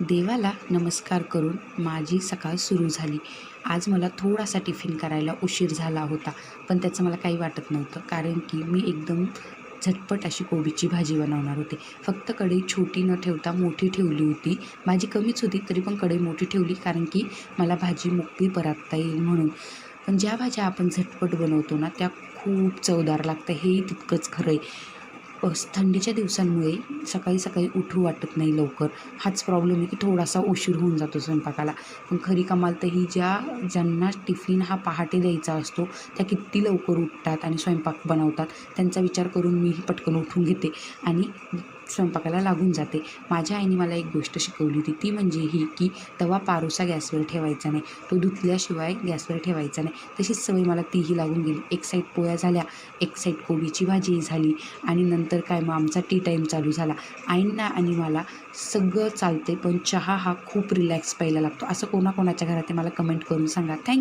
देवाला नमस्कार करून माझी सकाळ सुरू झाली. आज मला थोडासा टिफिन करायला उशीर झाला होता पण त्याचं मला काही वाटत नव्हतं कारण की मी एकदम झटपट अशी कोबीची भाजी बनवणार होते. फक्त कढई छोटी न ठेवता मोठी ठेवली होती. भाजी कमीच होती तरी पण कढई मोठी ठेवली कारण की मला भाजी मोकळी परतता येईल म्हणून. पण ज्या भाज्या आपण झटपट बनवतो ना त्या खूप चवदार लागतं. हेही तितकंच खरं आहे थंडीच्या दिवसांमुळे सकाळी सकाळी उठू वाटत नाही लवकर. हाच प्रॉब्लेम आहे की थोडासा उशीर होऊन जातो स्वयंपाकाला. पण खरी कमाल तर ही ज्या ज्यांना टिफिन हा पहाटे द्यायचा असतो त्या किती लवकर उठतात आणि स्वयंपाक बनवतात त्यांचा विचार करून मीही पटकन उठून घेते. आणि स्वयंपाकाला लागून जाते. माझ्या आईने मला एक गोष्ट शिकवली होती. ती म्हणजे ही की तवा पारोसा गॅसवर ठेवायचा नाही. तो धुतल्याशिवाय गॅसवर ठेवायचा नाही. तशीच सवय मला तीही लागून गेली. एक साईड पोळ्या झाल्या एक साईड कोबीची भाजी झाली आणि नंतर काय मग आमचा टी टाईम चालू झाला. आईंना आणि मला सगळं चालते पण चहा हा खूप रिलॅक्स प्यायला लागतो. असं कोणाकोणाच्या घरात आहे मला कमेंट करून सांगा. थँक